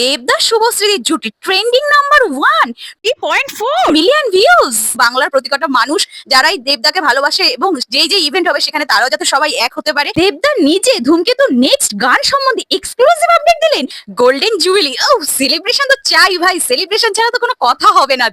দেবদাস শুভশ্রীর জুটি trending number one three point four million views বাংলার প্রতিকটা মানুষ যারাই দেবদাকে ভালোবাসে এবং যে যে ইভেন্ট হবে সেখানে তারাও যাতে সবাই এক হতে পারে। দেবদা নিজে ধূমকেতু নেক্সট গান সম্বন্ধে এক্সক্লুসিভ আপডেট দিলেন। গোল্ডেন জুবিলি ও সেলিব্রেশন তো চাই ভাই সেলিব্রেশন ছাড়া তো কোনো কথা হবে না।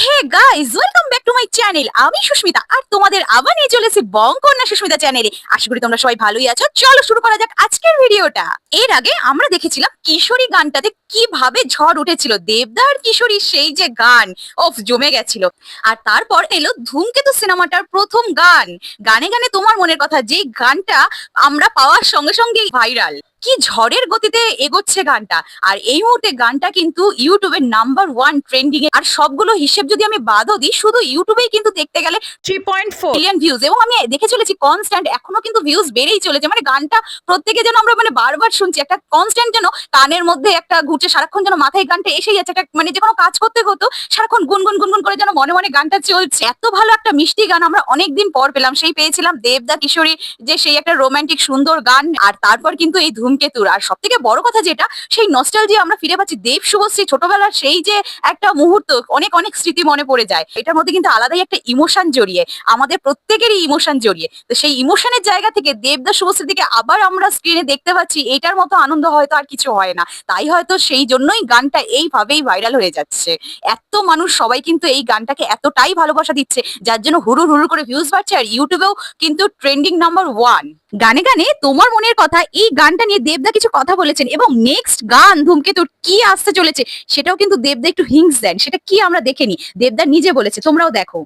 Hey guys welcome back to my channel আমি সুস্মিতা, আর তোমাদের আবার নিয়ে চলেছি বঙ্কন্যা সুস্মিতা চ্যানেলে আশা করি তোমরা সবাই ভালোই আছো। চলো শুরু করা যাক আজকের ভিডিওটা এর আগে আমরা দেখেছিলাম কিশোরী গানটাতে কীভাবে ঝড় উঠেছিল। দেবদার কিশোরী সেই যে গান অফ জমে গেছিল। আর তারপর এলো ধূমকেতু সিনেমাটার প্রথম গান। গানে গানে তোমার মনের কথা যে গানটা আমরা পাওয়ার সঙ্গে সঙ্গেই ভাইরাল কি ঝড়ের গতিতে এগোচ্ছে গানটা? আর এই মুহূর্তে গানটা কিন্তু ইউটিউবের নাম্বার ওয়ান ট্রেন্ডিং এ। আর সবগুলো হিসেব যদি আমি বাদও দিই শুধু ইউটিউবেই কিন্তু দেখতে গেলে three point four million views এবং আমি দেখে চলেছি কনস্ট্যান্ট এখনও কিন্তু ভিউজ বেড়েই চলেছে। মানে গানটা প্রত্যেকে যেন আমরা মানে বারবার শুনছি একটা কনস্ট্যান্ট যেন কানের মধ্যে একটা ঘুরছে সারাক্ষণ যেন মাথায় গানটা এসেই যাচ্ছে একটা মানে যে কোনো কাজ করতে হতো সারাক্ষণ গুনগুন গুনগুন করে যেন মনে মনে গানটা চলছে। এত ভালো একটা মিষ্টি গান আমরা অনেকদিন পর পেলাম। সেই পেয়েছিলাম দেবদা কিশোরী যে সেই একটা রোমান্টিক সুন্দর গান। আর তারপর কিন্তু এই ধূমকেতুর আর সব থেকে বড় কথা যেটা, সেই নস্টালজি আমরা ফিরে পাচ্ছি দেব শুভশ্রী ছোটবেলার সেই যে একটা মুহূর্ত, অনেক অনেক স্মৃতি মনে পড়ে যায়। এটার মধ্যে কিন্তু আলাদাই একটা ইমোশন জড়িয়ে, আমাদের প্রত্যেকেরই ইমোশন জড়িয়ে। তো সেই ইমোশনের জায়গা থেকে দেবদা শুভশ্রী থেকে আবার আমরা স্ক্রিনে দেখতে পাচ্ছি, এটার মতো আনন্দ হয়তো আর কিছু হয় না। তাই হয়তো সেই জন্যই গানটা এইভাবেই ভাইরাল হয়ে যাচ্ছে। এত মানুষ সবাই কিন্তু এই গানটাকে এতটাই ভালোবাসা দিচ্ছে, যার জন্য হুড়ুর হুড়ুর করে ভিউজ বাড়ছে। আর ইউটিউবেও কিন্তু ট্রেন্ডিং নাম্বার ওয়ান গানে গানে তোমার মনের কথা এই গানটা নিয়ে দেবদা কিছু কথা বলেছেন এবং নেক্সট গান ধূমকেতুর কি আসতে চলেছে সেটাও কিন্তু দেবদা একটু হিংস দেন সেটা কি আমরা দেখেনি দেবদা নিজে বলেছে তোমরাও দেখো।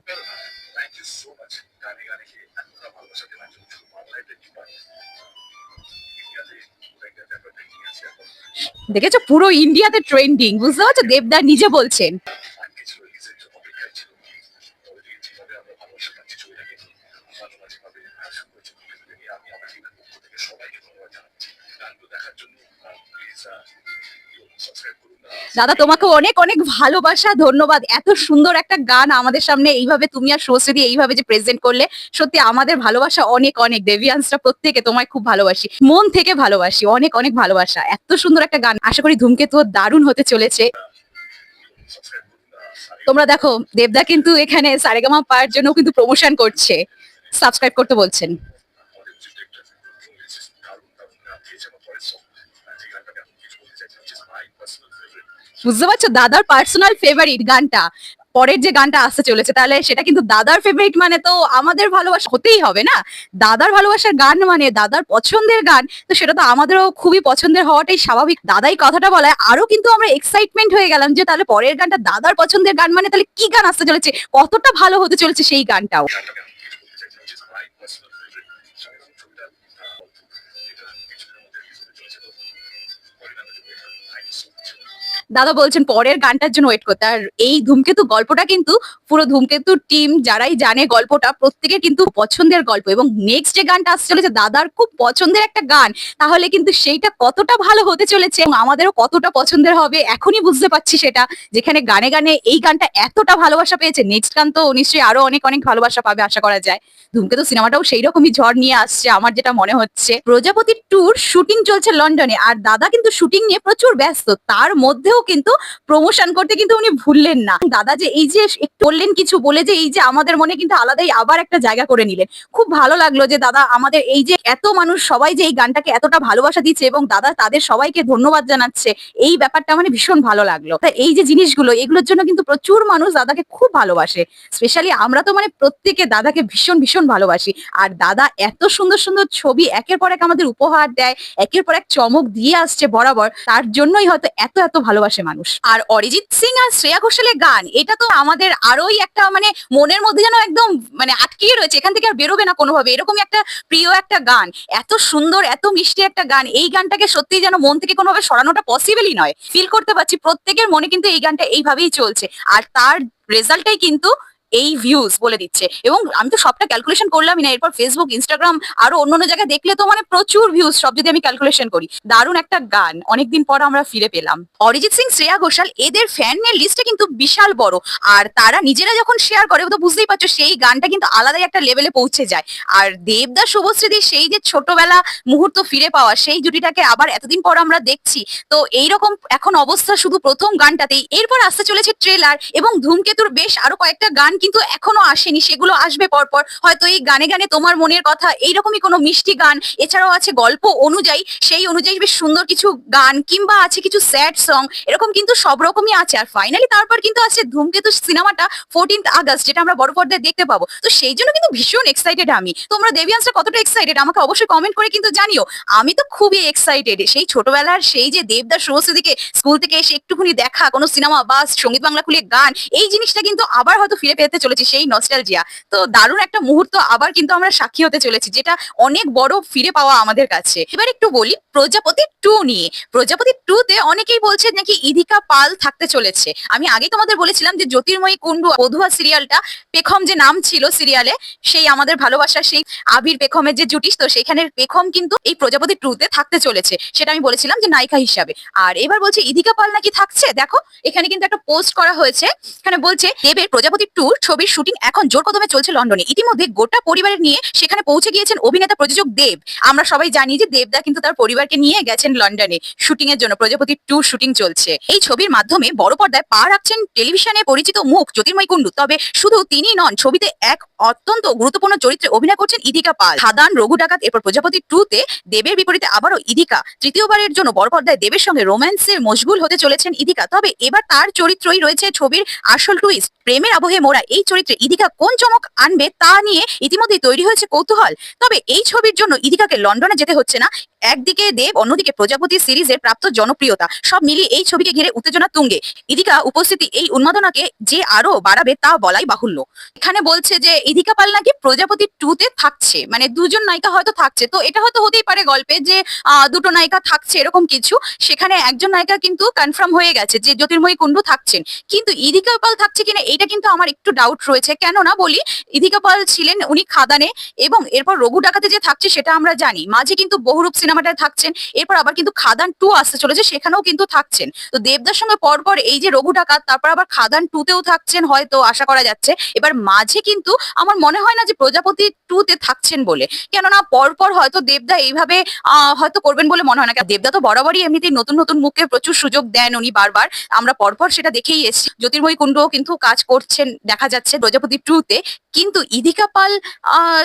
দেখেছ পুরো ইন্ডিয়াতে ট্রেন্ডিং বুঝতে পারছ? দেবদা নিজে বলছেন। দাদা, তোমাকে অনেক অনেক ভালোবাসা, ধন্যবাদ। এত সুন্দর একটা গান আমাদের সামনে এইভাবে তুমি আর সরস্বতী এইভাবে যে প্রেজেন্ট করলে, সত্যি আমাদের ভালোবাসা অনেক অনেক। দেবিয়ান্সরা প্রত্যেকে তোমায় খুব ভালোবাসি। মন থেকে ভালোবাসি, অনেক অনেক ভালোবাসা। এত সুন্দর একটা গান। আশা করি ধূমকেতু দারুণ হতে চলেছে। তোমরা দেখো, দেবদা কিন্তু এখানে সারেগামা পাওয়ার জন্য কিন্তু প্রমোশন করছে। সাবস্ক্রাইব করতে বলছেন আমাদের যে ডিরেক্টর রিলিজেস দারুণ দারুণ গান দিয়েছে আমার পরের সং যে গানটাকে আমি কিছু বলতে চাইছি which is my personal favorite বুঝতে পারছ? দাদার পার্সোনাল ফেভারিট গানটা। পরের যে গানটা আসতে চলেছে, তাহলে সেটা কিন্তু দাদার ফেভারিট মানে তো আমাদের ভালোবাসা হতেই হবে না? দাদার ভালোবাসার গান মানে দাদার পছন্দের গান, তো সেটা তো আমাদেরও খুবই পছন্দের হওয়াটাই স্বাভাবিক। দাদাই কথাটা বলায়, আরও কিন্তু আমরা এক্সাইটমেন্ট হয়ে গেলাম যে তাহলে পরের গানটা দাদার পছন্দের গান মানে তাহলে কি গান আসতে চলেছে? কতটা ভালো হতে চলেছে সেই গানটাও। দাদা বলছেন পরের গানটার জন্য ওয়েট করতে। আর এই ধূমকেতু গল্পটা কিন্তু পুরো ধূমকেতু টিম যারাই জানে গল্পটা প্রত্যেকের কিন্তু পছন্দের গল্প এবং নেক্সট যে গানটা আসতে চলেছে দাদার খুব পছন্দের একটা গান, তাহলে কিন্তু সেইটা কতটা ভালো হতে চলেছে এবং আমাদেরও কতটা পছন্দের হবে এখনই বুঝতে পারছি সেটা, যেখানে গানে গানে এই গানটা এতটা ভালোবাসা পেয়েছে। নেক্সট গান তো নিশ্চয়ই আরও অনেক অনেক ভালোবাসা পাবে আশা করা যায়। ধূমকেতু সিনেমাটাও সেই রকমই ঝড় নিয়ে আসছে আমার যেটা মনে হচ্ছে। প্রজাপতির ট্যুর শুটিং চলছে লন্ডনে, আর দাদা কিন্তু শুটিং নিয়ে প্রচুর ব্যস্ত, তার মধ্যেও কিন্তু প্রমোশন করতে কিন্তু উনি ভুললেন না। দাদা যে এই যে বললেন কিছু বলে যে এই যে আমাদের মনে কিন্তু আলাদাই আবার একটা জায়গা করে নিলেন। খুব ভালো লাগল যে দাদা আমাদের এই যে এত মানুষ সবাই যে এই গানটাকে এতটা ভালোবাসা দিচ্ছে এবং দাদা তাদের সবাইকে ধন্যবাদ জানাচ্ছে, এই ব্যাপারটা মানে ভীষণ ভালো লাগল। তা এই যে জিনিসগুলো, এগুলোর জন্য কিন্তু প্রচুর মানুষ দাদাকে খুব ভালোবাসে। স্পেশালি আমরা তো মানে প্রত্যেকে দাদাকে ভীষণ ভীষণ ভালোবাসি। আর দাদা এত সুন্দর সুন্দর ছবি একের পর এক আমাদের উপহার দেয়, একের পর এক চমক দিয়ে আসছে বরাবর। তার জন্যই হয়তো এত এত ভালোবাসে মানুষ। আর অরিজিৎ সিং আর শ্রেয়া ঘোষালের গান, এটা তো আমাদের আরোই একটা মানে মনের মধ্যে যেন একদম মানে আটকিয়ে রয়েছে, এখান থেকে আর বেরোবে না কোনোভাবে। এরকমই একটা প্রিয় একটা গান, এত সুন্দর, এত মিষ্টি একটা গান, এই গানটাকে সত্যি যেন মন থেকে কোনোভাবে সরানোটা পসিবলই নয়। ফিল করতে পারছি, প্রত্যেকের মনে কিন্তু এই গানটা এইভাবেই চলছে। আর তার রেজাল্টটাই কিন্তু এই ভিউজ বলে দিচ্ছে। এবং আমি তো সবটা ক্যালকুলেশন করলামই না, এরপর ফেসবুক ইনস্টাগ্রাম আরও অন্য অন্য জায়গায় দেখলে তো মানে প্রচুর ভিউজ সব যদি আমি ক্যালকুলেশন করি। দারুণ একটা গান, অনেকদিন পর আমরা ফিরে পেলাম। অরিজিৎ সিং, শ্রেয়া ঘোষাল, এদের ফ্যানের লিস্টে কিন্তু বিশাল বড়। আর তারা নিজেরা যখন শেয়ার করে তো বুঝতেই পারছ, সেই গানটা কিন্তু আলাদাই একটা লেভেলে পৌঁছে যায়। আর দেবদাস, শুভশ্রীদির সেই যে ছোটবেলা মুহূর্ত ফিরে পাওয়া, সেই জুটিটাকে আবার এতদিন পর আমরা দেখছি। তো এইরকম এখন অবস্থা শুধু প্রথম গানটাতেই। এরপর আসতে চলেছে ট্রেলার এবং ধূমকেতুর বেশ আরও কয়েকটা গান কিন্তু এখনও আসেনি, সেগুলো আসবে পরপর। হয়তো এই গানে গানে তোমার মনের কথা, এইরকমই কোনো মিষ্টি গান, এছাড়াও আছে গল্প অনুযায়ী, সেই অনুযায়ী বেশ সুন্দর কিছু গান, কিংবা আছে কিছু স্যাড সং, এরকম কিন্তু সব রকমই আছে। আর ফাইনালি তারপর কিন্তু আছে ধূমকেতু সিনেমাটা ফোরটিন্থ আগস্ট, যেটা আমরা বড় পর্দায় দেখতে পাবো। তো সেই জন্য কিন্তু ভীষণ এক্সাইটেড আমি। তোমরা দেবিয়ান্সরা কতটা এক্সাইটেড আমাকে অবশ্যই কমেন্ট করে কিন্তু জানিও। আমি তো খুবই এক্সাইটেড সেই ছোটবেলার সেই যে দেবদাস শুভশ্রীদিকে স্কুল থেকে এসে একটুখানি দেখা, কোনো সিনেমা বা সংগীত বাংলা খুলে গান, এই জিনিসটা কিন্তু আবার হয়তো ফিরে পেতে চলেছি, সেই নস্টালজিয়া তো দারুণ একটা মুহূর্ত আবার কিন্তু আমরা সাক্ষী হতে চলেছি, যেটা অনেক বড় ফিরে পাওয়া আমাদের কাছে। এবার একটু বলি, প্রজাপতি টু নিয়ে। প্রজাপতি টু তে অনেকেই বলছে নাকি ইদিকা পাল থাকতে চলেছে। আমি আগে তোমাদের বলেছিলাম যে জ্যোতির্ময়ী কুণ্ডু বধুয়া সিরিয়ালটা পেখম যে নাম ছিল সিরিয়ালে সেই আমাদের ভালোবাসার সেই আবির পেখমের যে জুটিস, তো সেখানে পেখম কিন্তু এই প্রজাপতি টু তে থাকতে চলেছে। সেটা আমি বলেছিলাম যে নায়িকা হিসাবে। আর এবার বলছে ইদিকা পাল নাকি থাকছে? দেখো, এখানে কিন্তু একটা পোস্ট করা হয়েছে। এখানে বলছে, দেবের প্রজাপতি ছবির শুটিং এখন জোর কদমে চলছে লন্ডনে। ইতিমধ্যে গোটা পরিবারের নিয়ে সেখানে পৌঁছে গিয়েছেন অভিনেতা প্রযোজক দেব। আমরা সবাই জানি যে দেবদা কিন্তু তার পরিবারকে নিয়ে গেছেন লন্ডনে। শুটিং এর জন্য প্রজাপতি টু শুটিং চলছে। এই ছবির মাধ্যমে বড় পর্দায় পা রাখছেন টেলিভিশনে পরিচিত মুখ জ্যোতির্ময় কুণ্ডু। তবে শুধু তিনি নন, ছবিতে এক অত্যন্ত গুরুত্বপূর্ণ চরিত্রে অভিনয় করছেন ইদিকা পাল। খাদান, রঘু ডাকাত, এরপর প্রজাপতি টু তে দেবের বিপরীতে আবারও ইদিকা তৃতীয়বারের জন্য বড় পর্দায় দেবের সঙ্গে রোম্যান্সে মশগুল হতে চলেছেন ইদিকা তবে এবার তার চরিত্রই রয়েছে ছবির আসল টুইস্ট প্রেমের আবহে মোড়া। এই চরিত্রে ইদিকা কোন চমক আনবে তা নিয়ে ইতিমধ্যেই তৈরি হয়েছে কৌতূহল। তবে এই ছবির জন্য ইদিকাকে লন্ডনে যেতে হচ্ছে না। একদিকে দেব, অন্যদিকে প্রজাপতি সিরিজের প্রাপ্ত জনপ্রিয়তা। সব মিলিয়ে এই ছবিকে ঘিরে উত্তেজনা তুঙ্গে। ইদিকা উপস্থিতি এই উন্মাদনাকে যে আরও বাড়াবে তা বলাই বাহুল্য। এখানে বলছে যে ইদিকা পাল নাকি প্রজাপতি টু তে থাকছে। মানে দুজন নায়িকা হয়তো থাকছে। তো এটা হয়তো হতেই পারে গল্পে যে দুটো নায়িকা থাকছে এরকম কিছু। সেখানে একজন নায়িকা কিন্তু কনফার্ম হয়ে গেছে যে, জ্যোতির্ময়ী কুণ্ডু থাকছেন। কিন্তু ইদিকা পাল থাকছে কিনা এটা কিন্তু আমার একটু ডাউট রয়েছে। কেন না বলি ইদিকা পাল ছিলেন উনি খাদানে এবং এরপর রঘু ডাকাতে যে থাকছে সেটা আমরা জানি। মাঝে কিন্তু বহুরূপ সিনেমাটায় থাকছেন। এরপর আবার কিন্তু খাদান টু আসতে চলেছে, সেখানেও কিন্তু থাকছেন। তো দেবদার সঙ্গে পরপর এই যে রঘু ডাকাত তারপর আবার খাদান টু তেও থাকছেন হয়তো, আশা করা যাচ্ছে। এবার মাঝে কিন্তু আমার মনে হয় না যে প্রজাপতি টু তে থাকছেন বলে। কেননা পরপর হয়তো দেবদা এইভাবে হয়তো করবেন বলে মনে হয় না। দেবদা তো বরাবরই এমনিতেই নতুন নতুন মুখে প্রচুর সুযোগ দেন উনি বারবার। আমরা পরপর সেটা দেখেই এসেছি। জ্যোতির্ময়ী কুণ্ডও কিন্তু কাজ করছেন, দেখা যাচ্ছে প্রজাপতি টু তে। কিন্তু ইদিকা পাল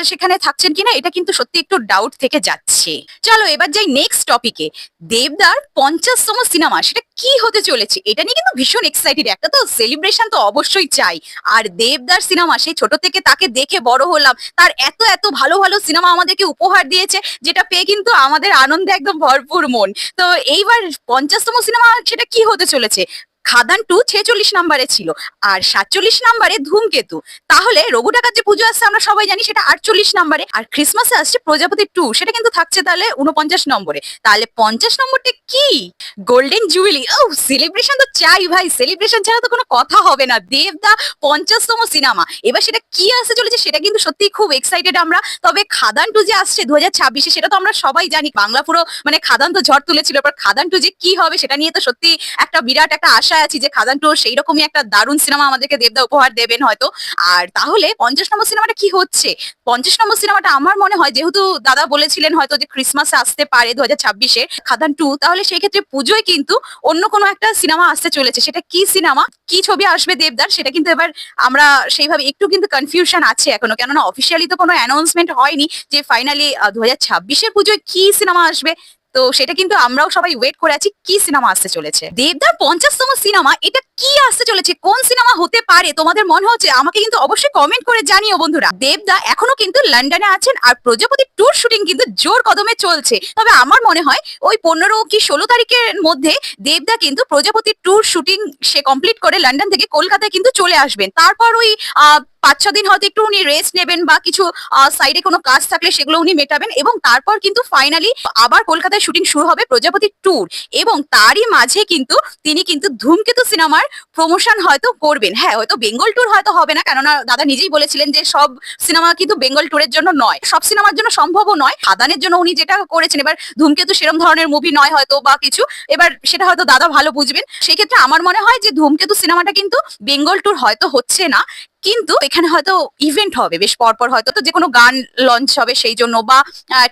সেখানে থাকছেন কিনা, এটা কিন্তু সত্যি একটু ডাউট থেকে যাচ্ছে। চলো এবার যাই নেক্সট টপিকে দেবদার পঞ্চাশতম সিনেমা সেটা কি হতে চলেছে? এটা নিয়ে কিন্তু ভীষণ এক্সাইটেড একটা তো সেলিব্রেশন তো অবশ্যই চাই। আর দেবদার সিনেমা সেই ছোট থেকে তাকে দেখে বড় হলাম, তার এত এত ভালো ভালো সিনেমা আমাদেরকে উপহার দিয়েছে, যেটা পেয়ে কিন্তু আমাদের আনন্দে একদম ভরপুর মন। তো এইবার পঞ্চাশতম সিনেমা সেটা কি হতে চলেছে? খাদান টু ছেচল্লিশ নাম্বারে ছিল, আর সাতচল্লিশ নাম্বারে ধূমকেতু। তাহলে রঘু ডাকাত যে পুজো আসছে আমরা সবাই জানি সেটা আটচল্লিশ নাম্বারে, আর ক্রিসমাসে আসছে প্রজাপতি টু, সেটা কিন্তু থাকছে তাহলে উনপঞ্চাশ নম্বরে। তাহলে পঞ্চাশ নম্বরটা কি? গোল্ডেন জুবিলি ও সেলিব্রেশন তো চাই ভাই সেলিব্রেশন ছাড়া তো কোনো কথা হবে না। দেবদা পঞ্চাশতম সিনেমা। এবার সেটা কি আসতে চলেছে সেটা কিন্তু সত্যি খুব এক্সাইটেড আমরা। তবে খাদান টু যে আসছে দু হাজার ছাব্বিশে, সেটা তো আমরা সবাই জানি। বাংলা পুরো মানে খাদান তো ঝড় তুলেছিল, এবার খাদান টু যে কি হবে সেটা নিয়ে তো সত্যি একটা বিরাট একটা আশা আছি যে খাদান টু সেই রকমই একটা দারুণ সিনেমা আমাদেরকে দেবদা উপহার দেবেন হয়তো। আর তাহলে পঞ্চাশ নম্বর সিনেমাটা কি হচ্ছে? পঞ্চাশ নম্বর সিনেমাটা আমার মনে হয়, যেহেতু দাদা বলেছিলেন হয়তো যে ক্রিসমাসে আসতে পারে দু হাজার ছাব্বিশে খাদান টু, তাহলে সেই ক্ষেত্রে পুজোয় কিন্তু অন্য কোনো একটা সিনেমা আসতে চলেছে। সেটা কি সিনেমা? কি ছবি আসবে দেবদার? সেটা কিন্তু এবার আমরা সেইভাবে একটু কিন্তু কনফিউশন আছে এখনও। কেননা অফিসিয়ালি তো কোনো অ্যানাউন্সমেন্ট হয়নি যে ফাইনালি দু হাজার ছাব্বিশের পুজোয় কি সিনেমা আসবে। তো সেটা কিন্তু আমরাও সবাই ওয়েট করে আছি কি সিনেমা আসতে চলেছে। দেবদার পঞ্চাশতম সিনেমা এটা কি আসতে চলেছে? কোন সিনেমা হতে পারে? তোমাদের মনে হচ্ছে? আমাকে কিন্তু অবশ্যই কমেন্ট করে জানিও বন্ধুরা। দেবদা এখনও কিন্তু লন্ডনে আছেন আর প্রজাপতি ট্যুর শুটিং কিন্তু জোর কদমে চলছে। তবে আমার মনে হয় ওই পনেরো কি ষোলো তারিখের মধ্যে দেবদা কিন্তু প্রজাপতি ট্যুর শুটিং সে কমপ্লিট করে লন্ডন থেকে কলকাতায় কিন্তু চলে আসবেন। তারপর ওই পাঁচ ছ দিন হয়তো একটু উনি রেস্ট নেবেন বা কিছু সাইডে কোনো কাজ থাকলে সেগুলো উনি মেটাবেন এবং তারপর কিন্তু ফাইনালি আবার কলকাতায় শুটিং শুরু হবে প্রজাপতি ট্যুর এবং তারই মাঝে কিন্তু তিনি কিন্তু ধূমকেতু সিনেমার প্রমোশন হয়তো করবেন। হ্যাঁ হয়তো বেঙ্গল ট্যুর হয়তো হবে না, কেননা দাদা নিজেই বলেছিলেন যে সব সিনেমা কিন্তু বেঙ্গল ট্যুরের জন্য নয়। সব সিনেমার জন্য সম্ভবও নয়। আদানের জন্য উনি যেটা করেছেন, এবার ধূমকেতু সেরম ধরনের মুভি নয় হয়তো বা কিছু, এবার সেটা হয়তো দাদা ভালো বুঝবেন। সেই ক্ষেত্রে আমার মনে হয় যে ধূমকেতু সিনেমাটা কিন্তু বেঙ্গল ট্যুর হয়তো হচ্ছে না। কিন্তু এখানে হয়তো ইভেন্ট হবে, বেশ পরপর হয়তো, তো যে কোনো গান লঞ্চ হবে সেই জন্য বা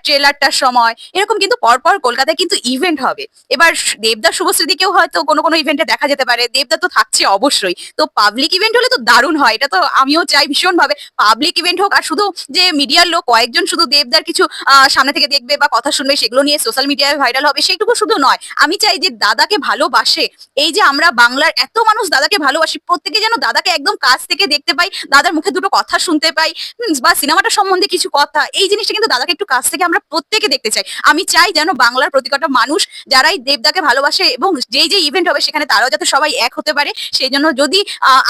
ট্রেলারটার সময়, এরকম কিন্তু পরপর কলকাতায় কিন্তু ইভেন্ট হবে। এবার দেবদা শুভশ্রীদিকেও হয়তো কোনো কোনো ইভেন্টে দেখা যেতে পারে, দেবদা তো থাকছে অবশ্যই। তো পাবলিক ইভেন্ট হলে তো দারুণ হয়, এটা তো আমিও চাই ভীষণ ভাবে পাবলিক ইভেন্ট হোক আর শুধু যে মিডিয়ার লোক, কয়েকজন শুধু দেবদার কিছু সামনে থেকে দেখবে বা কথা শুনবে, সেগুলো নিয়ে সোশ্যাল মিডিয়ায় ভাইরাল হবে, সেইটুকু শুধু নয়। আমি চাই যে দাদাকে ভালোবাসে। এই যে আমরা বাংলার এত মানুষ দাদাকে ভালোবাসি, প্রত্যেকে যেন দাদাকে একদম কাছ থেকে দেখতে পাই, দাদার মুখে দুটো কথা শুনতে পাই বা সিনেমাটা সম্বন্ধে কিছু কথা, এই জিনিসটা কিন্তু দাদাকে একটু কাছ থেকে আমরা প্রত্যেকে দেখতে চাই। আমি চাই যেন বাংলার প্রতিকটা মানুষ যারাই দেবদাকে ভালোবাসে এবং যেই যে ইভেন্ট হবে সেখানে তারাও যাতে সবাই এক হতে পারে। সেই জন্য যদি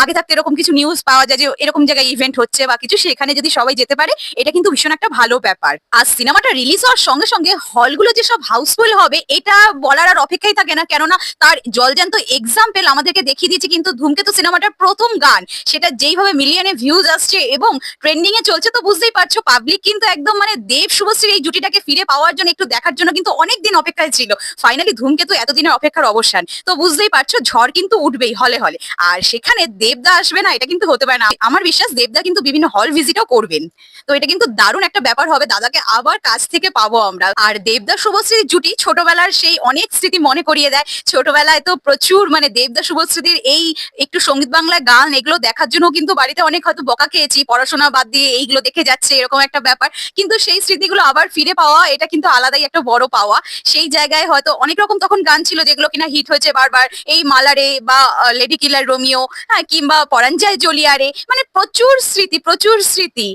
আগে থাকতে এরকম কিছু নিউজ পাওয়া যায় যে এরকম জায়গায় ইভেন্ট হচ্ছে বা কিছু, সেখানে যদি সবাই যেতে পারে, এটা কিন্তু ভীষণ একটা ভালো ব্যাপার। আর সিনেমাটা রিলিজ হওয়ার সঙ্গে সঙ্গে হলগুলো যে সব হাউসফুল হবে, এটা বলার আর অপেক্ষাই থাকে না। কেননা তার জলজান্ত এক্সাম্পল আমাদেরকে দেখিয়ে দিয়েছে কিন্তু ধূমকেতু সিনেমাটার প্রথম গান, সেটা যেইভাবে মিলিয়নে ভিউজ আসছে এবং ট্রেন্ডিং এ চলছে তো বুঝতেই পারছ পাবলিক কিন্তু একদম মানে দেব শুভশ্রীর এই জুটিটাকে ফিরে পাওয়ার জন্য একটু দেখার জন্য কিন্তু অনেক দিন অপেক্ষায় ছিল। ফাইনালি ধূমকেতু এতদিনের অপেক্ষার অবসান। তো বুঝতেই পারছ, ঝড় কিন্তু উঠবেই হলে হলে। আর সেখানে দেবদা আসবে না, এটা কিন্তু হতে পারে না। আমার বিশ্বাস দেবদা কিন্তু বিভিন্ন হল ভিজিটও করবেন। তো এটা কিন্তু দারুণ একটা ব্যাপার হবে, দাদাকে আবার কাছ থেকে পাবো আমরা। আর দেবদা শুভশ্রীর জুটি ছোটবেলার সেই অনেক স্মৃতি মনে করিয়ে দেয়। ছোটবেলায় তো প্রচুর মানে দেবদা শুভশ্রীদের এই একটু সংগীত বাংলা গান এগুলো দেখার জন্য কিন্তু বাড়িতে অনেক হয়তো বকা খেয়েছি, পড়াশোনা বাদ দিয়ে এইগুলো দেখে যাচ্ছে, এরকম একটা ব্যাপার। কিন্তু সেই স্মৃতিগুলো আবার ফিরে পাওয়া, এটা কিন্তু আলাদাই একটা বড় পাওয়া। সেই জায়গায় হয়তো অনেক রকম তখন গান ছিল যেগুলো কিনা হিট হয়েছে বারবার। এই মালারে বা লেডি কিলার রোমিও হ্যাঁ কিংবা পরাঞ্জায় জলিয়ারে। মানে প্রচুর স্মৃতি প্রচুর স্মৃতি।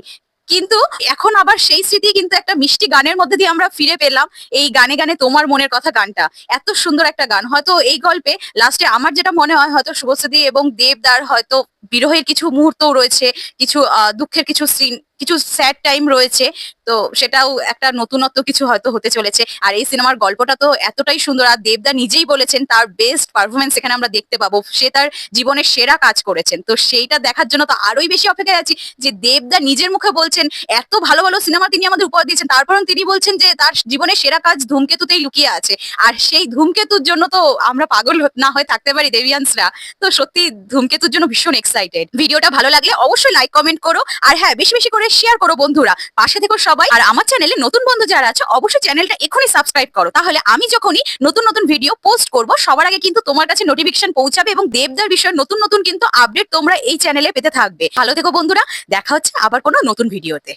কিন্তু এখন আবার সেই স্মৃতি কিন্তু একটা মিষ্টি গানের মধ্যে দিয়ে আমরা ফিরে পেলাম এই গানে গানে তোমার মনের কথা গানটা। এত সুন্দর একটা গান। হয়তো এই গল্পে লাস্টে আমার যেটা মনে হয়, হয়তো শুভশ্রী এবং দেবদার হয়তো বিরহের কিছু মুহূর্তও রয়েছে, কিছু দুঃখের কিছু সিন কিছু স্যাড টাইম রয়েছে, তো সেটাও একটা নতুনত্ব কিছু হয়তো হতে চলেছে। আর এই সিনেমার গল্পটা তো এতটাই সুন্দর, আর দেবদা নিজেই বলেছেন তার বেস্ট পারফরমেন্স এখানে আমরা দেখতে পাবো। সে তার জীবনের সেরা কাজ করেছেন। তো সেইটা দেখার জন্য তো আরোই বেশি অপেক্ষায় আছি যে দেবদা নিজের মুখে বলছেন, এত ভালো ভালো সিনেমা তিনি আমাদের উপহার দিয়েছেন। তারপর তিনি বলছেন যে, তার জীবনের সেরা কাজ ধূমকেতুতেই লুকিয়ে আছে। আর সেই ধূমকেতুর জন্য তো আমরা পাগল না হয়ে থাকতে পারি দেবিয়ান্সরা। তো সত্যি ধূমকেতুর জন্য ভীষণ এক্সাইটেড ভিডিওটা ভালো লাগলে অবশ্যই লাইক কমেন্ট করো। আর হ্যাঁ বেশি বেশি করে শেয়ার করো বন্ধুরা। পাশে থেকো সবাই। আর আমার চ্যানেলে নতুন বন্ধু যারা আছে, অবশ্যই চ্যানেলটা এখনই সাবস্ক্রাইব করো। তাহলে আমি যখনই নতুন নতুন ভিডিও পোস্ট করব, সবার আগে কিন্তু তোমার কাছে নোটিফিকেশন পৌঁছাবে এবং দেবদার বিষয়ে নতুন নতুন কিন্তু আপডেট তোমরা এই চ্যানেলে পেতে থাকবে। ভালো থেকো বন্ধুরা। দেখা হচ্ছে আবার কোনো নতুন ভিডিওতে